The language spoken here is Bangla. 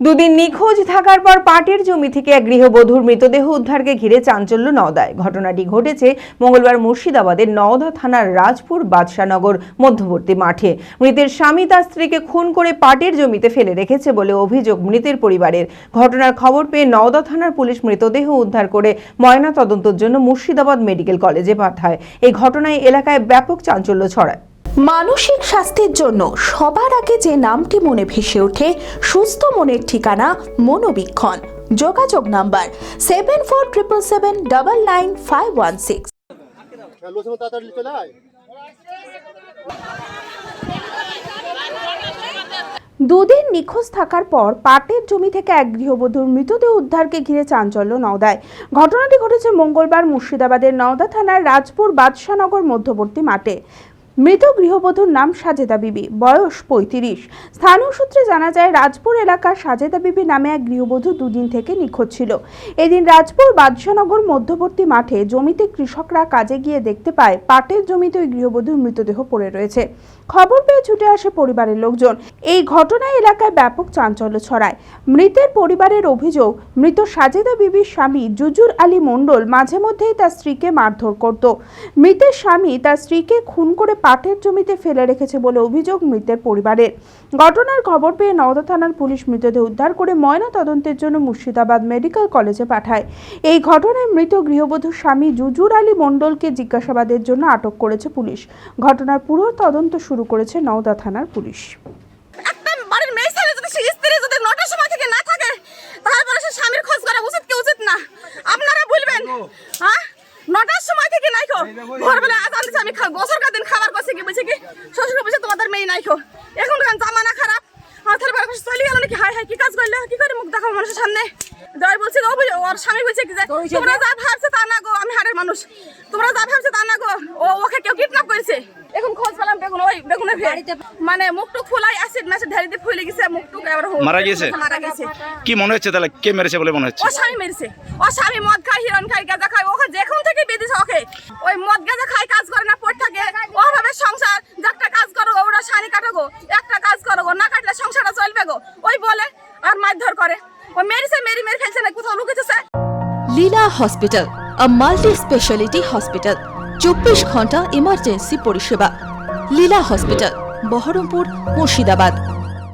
দুদিন নিখোঁজ থাকার পর পাটের জমি থেকে এক গৃহবধূর মৃতদেহ উদ্ধারকে ঘিরে চাঞ্চল্য নওদায়। ঘটনাটি ঘটেছে মঙ্গলবার মুর্শিদাবাদের নওদা থানার রাজপুর বাদশানগর মধ্যবর্তী মাঠে। মৃতের স্বামী তার স্ত্রীকে খুন করে পাটের জমিতে ফেলে রেখেছে বলে অভিযোগ মৃতের পরিবারের। ঘটনার খবর পেয়ে নওদা থানার পুলিশ মৃতদেহ উদ্ধার করে ময়না তদন্তের জন্য মুর্শিদাবাদ মেডিকেল কলেজে পাঠায়। এই ঘটনায় এলাকায় ব্যাপক চাঞ্চল্য ছড়ায়। মানসিক স্বাস্থ্যের জন্য সবার আগে যে নামটি মনে ভেসে ওঠে, সুস্থ মনের ঠিকানা মনোবীক্ষণ। যোগাযোগ number seven four triple seven double nine five one six দুদিন নিখোঁজ থাকার পর পাটের জমি থেকে এক গৃহবধূর মৃতদেহ উদ্ধারকে ঘিরে চাঞ্চল্য নওদায়। ঘটনাটি ঘটেছে মঙ্গলবার মুর্শিদাবাদের নওদা থানার রাজপুর বাদশানগর মধ্যবর্তী মাঠে। মৃত গৃহবধূর নাম সাজেদা বিবি, বয়স পঁয়ত্রিশ। স্থানীয় সূত্রে জানা যায়, রাজপুর এলাকার সাজেদা বিবি নামে এক গৃহবধূ দুদিন থেকে নিখোঁজ ছিল। এদিন রাজপুর বাদশানগর মধ্যবর্তী মাঠে জমিতে কৃষকরা কাজে গিয়ে দেখতে পায়, পাটের জমিতে ওই গৃহবধূর মৃতদেহ পড়ে রয়েছে। খবর পেয়ে ছুটে আসে পরিবারের লোকজন। এই ঘটনায় এলাকায় ব্যাপক চাঞ্চল্য ছড়ায়। মৃতের পরিবারের অভিযোগ, মৃত সাজেদা বিবির স্বামী জুজুর আলী মণ্ডল মাঝে মধ্যেই তার স্ত্রীকে মারধর করত। মৃতের স্বামী তার স্ত্রীকে খুন করে পাটের জমিতে ফেলে রেখেছে বলে অভিযোগ মৃতের পরিবারের। ঘটনার খবর পেয়ে নওদা থানার পুলিশ মৃতদেহ উদ্ধার করে ময়না তদন্তের জন্য মুর্শিদাবাদ মেডিকেল কলেজে পাঠায়। এই ঘটনায় মৃত গৃহবধূর স্বামী জুজুর আলী মণ্ডলকে জিজ্ঞাসাবাদের জন্য আটক করেছে পুলিশ। ঘটনার পুরো তদন্ত শুরু করেছে নওদা থানার পুলিশ। একটা বাড়ির মেয়ে ছেলে যদি সে স্ত্রী যদি নটার সময় থেকে না থাকে তারপরে সে স্বামীর খোঁজ করা উচিত কি উচিত না? আপনারা বলবেন হ্যাঁ? নটার সময় থেকে নাই ভোরবেলা আজান আমি খা- গোসল দিন খাবার করছি কি বলছে কি শ্বশুর বলছে তোমাদের মেয়ে নাই খো। এখন জামানা খারাপ। মাথার বাড়ি চলে গেল নাকি? হাই হাই কি কাজ করলে? কি করে মুখ দেখাবো মানুষের সামনে? জয় বলছে ও ওর স্বামী বলছে কি তোমরা যা ভাবছে তা না গো আমি হাড়ের মানুষ। তোমরা যা ভাবছে তা না গো ও ওকে কেউ কিডন্যাপ করেছে। এখন খোঁজ পেলাম বেগুন ওই বেগুনের বাড়িতে মানে মুখটুক ফুলাই অ্যাসিড ম্যাসিড ঢালিতে ফুলে গেছে মুখটুক এবার মারা গেছে? মারা গেছে। কি মনে হচ্ছে তাহলে? কে মেরেছে বলে মনে হচ্ছে? ও স্বামী মেরেছে। ও স্বামী মদ খায় হিরণ খায় গাঁজা খায় ওকে যেখান থেকে বেঁধেছে ওকে। ওই মদ গাঁজা খায় কাজ করে না পড়ে থাকে ওভাবে সংসার যে একটা কাজ করো গো ওরা শাড়ি কাটো গো একটা কাজ করো গো না কাটলে সংসারটা চলবে গো? ওই বলে, আর মারধর করে। ও মেরেছে, মেরি, মেরে ফেলছে না কোথাও লুকেছে? Leela hospital, a multi speciality hospital, চব্বিশ ঘণ্টা ইমার্জেন্সি পরিষেবা। লীলা হসপিটাল, বহরমপুর, মুর্শিদাবাদ।